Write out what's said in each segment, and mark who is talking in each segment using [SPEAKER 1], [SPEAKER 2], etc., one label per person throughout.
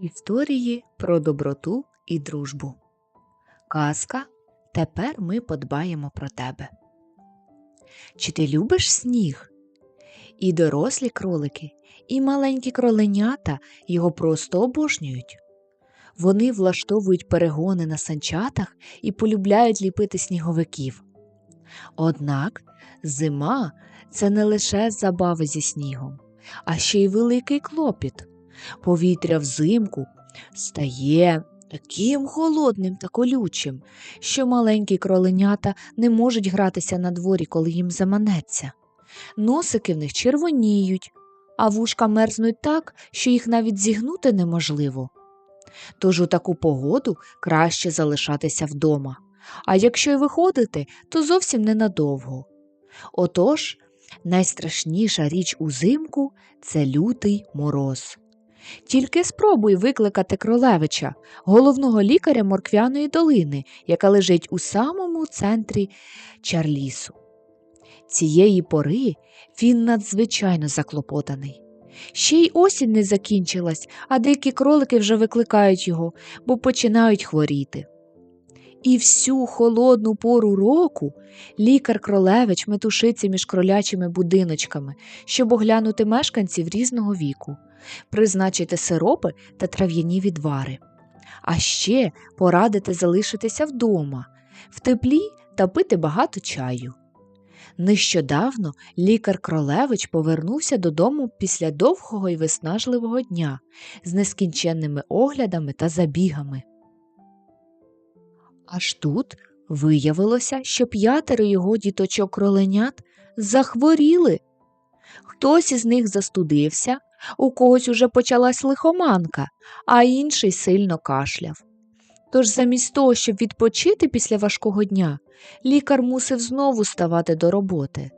[SPEAKER 1] Історії про доброту і дружбу. Казка Тепер ми подбаємо про тебе. Чи ти любиш сніг? І дорослі кролики, і маленькі кроленята його просто обожнюють. Вони влаштовують перегони на санчатах і полюбляють ліпити сніговиків. Однак зима це не лише забави зі снігом, а ще й великий клопіт. Повітря взимку стає таким холодним та колючим, що маленькі кроленята не можуть гратися на дворі, коли їм заманеться. Носики в них червоніють, а вушка мерзнуть так, що їх навіть зігнути неможливо. Тож у таку погоду краще залишатися вдома, а якщо й виходити, то зовсім ненадовго. Отож, найстрашніша річ узимку це лютий мороз. Тільки спробуй викликати Кролевича, головного лікаря морквяної долини, яка лежить у самому центрі Чарлісу. Цієї пори він надзвичайно заклопотаний. Ще й осінь не закінчилась, а деякі кролики вже викликають його, бо починають хворіти. І всю холодну пору року лікар кролевич метушиться між кролячими будиночками, щоб оглянути мешканців різного віку, призначити сиропи та трав'яні відвари. А ще порадити залишитися вдома, в теплі та пити багато чаю. Нещодавно лікар Кролевич повернувся додому після довгого і виснажливого дня з нескінченними оглядами та забігами. Аж тут виявилося, що п'ятеро його діточок кроленят захворіли. Хтось із них застудився, у когось уже почалась лихоманка, а інший сильно кашляв. Тож замість того, щоб відпочити після важкого дня, лікар мусив знову ставати до роботи.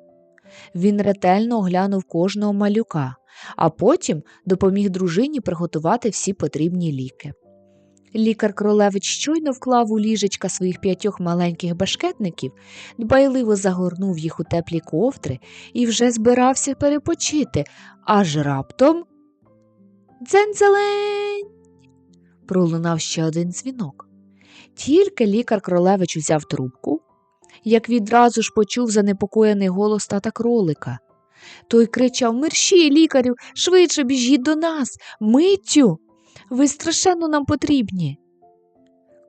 [SPEAKER 1] Він ретельно оглянув кожного малюка, а потім допоміг дружині приготувати всі потрібні ліки. Лікар Кролевич щойно вклав у ліжечка своїх п'ятьох маленьких башкетників, дбайливо загорнув їх у теплі ковдри і вже збирався перепочити, аж раптом дзензелень пролунав ще один дзвінок. Тільки лікар Кролевич узяв трубку, як відразу ж почув занепокоєний голос тата кролика. Той кричав Мерщій, лікарю, швидше біжіть до нас, миттю. Ви страшенно нам потрібні.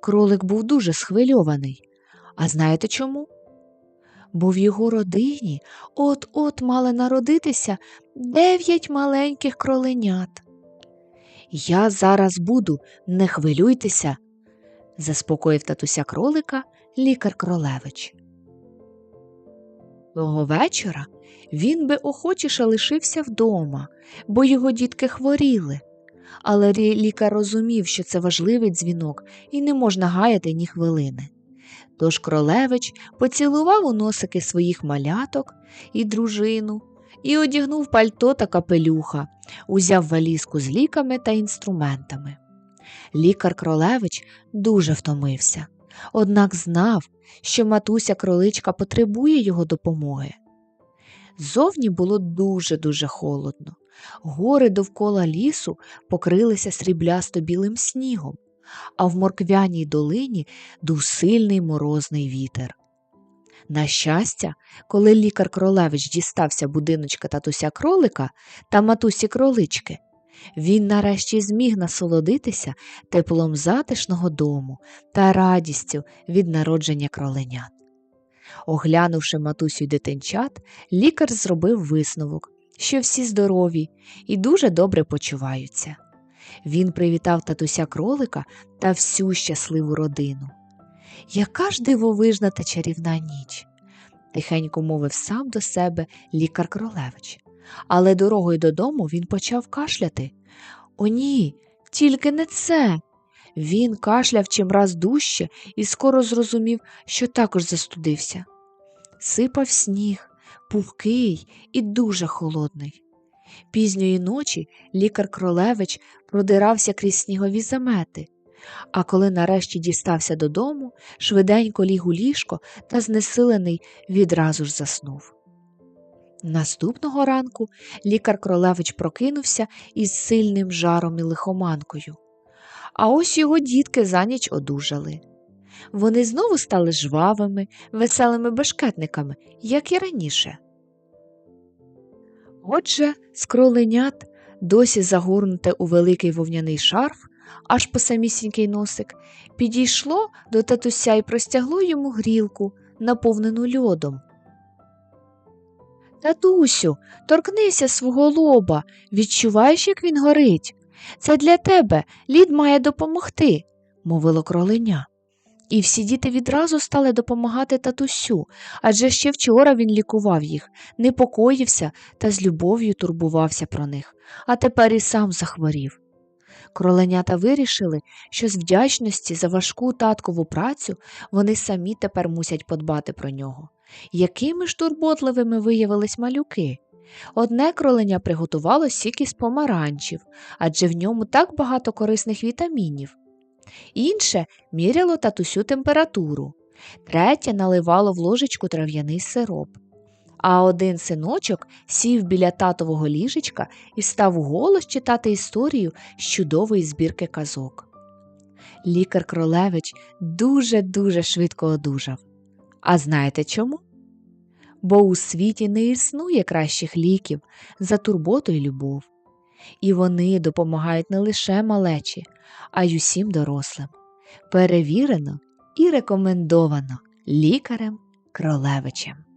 [SPEAKER 1] Кролик був дуже схвильований. А знаєте чому? Бо в його родині от-от мали народитися дев'ять маленьких кроленят. Я зараз буду, не хвилюйтеся, заспокоїв татуся кролика лікар Кролевич. Того вечора він би охочіше лишився вдома, бо його дітки хворіли. Але лікар розумів, що це важливий дзвінок і не можна гаяти ні хвилини. Тож кролевич поцілував у носики своїх маляток і дружину і одягнув пальто та капелюха, узяв валізку з ліками та інструментами. Лікар кролевич дуже втомився, однак знав, що матуся кроличка потребує його допомоги. Зовні було дуже-дуже холодно. Гори довкола лісу покрилися сріблясто білим снігом, а в морквяній долині дув сильний морозний вітер. На щастя, коли лікар кролевич дістався будиночка татуся кролика та матусі кролички, він нарешті зміг насолодитися теплом затишного дому та радістю від народження кроленят. Оглянувши матусю й дитинчат, лікар зробив висновок, що всі здорові і дуже добре почуваються. Він привітав татуся кролика та всю щасливу родину. Яка ж дивовижна та чарівна ніч, тихенько мовив сам до себе лікар Кролевич. Але дорогою додому він почав кашляти. О, ні, тільки не це. Він кашляв чимраз дужче і скоро зрозумів, що також застудився. Сипав сніг, пухкий і дуже холодний. Пізньої ночі лікар Кролевич продирався крізь снігові замети, а коли нарешті дістався додому, швиденько ліг у ліжко та знесилений відразу ж заснув. Наступного ранку лікар Кролевич прокинувся із сильним жаром і лихоманкою. А ось його дітки за ніч одужали. Вони знову стали жвавими, веселими бешкетниками, як і раніше. Отже, з кроленят, досі загорнуте у великий вовняний шарф, аж по самісінький носик, підійшло до татуся і простягло йому грілку, наповнену льодом. Татусю, торкнися свого лоба, відчуваєш, як він горить. Це для тебе лід має допомогти, мовило кроленя. І всі діти відразу стали допомагати татусю, адже ще вчора він лікував їх, непокоївся та з любов'ю турбувався про них, а тепер і сам захворів. Кроленята вирішили, що з вдячності за важку таткову працю вони самі тепер мусять подбати про нього. Якими ж турботливими виявились малюки? Одне кроленя приготувало сік із помаранчів, адже в ньому так багато корисних вітамінів. Інше міряло татусю температуру, третє наливало в ложечку трав'яний сироп. А один синочок сів біля татового ліжечка і став голос читати історію з чудової збірки казок. Лікар Кролевич дуже-дуже швидко одужав. А знаєте чому? Бо у світі не існує кращих ліків за турботу і любов. І вони допомагають не лише малечі, а й усім дорослим. Перевірено і рекомендовано лікарем Кролевичем.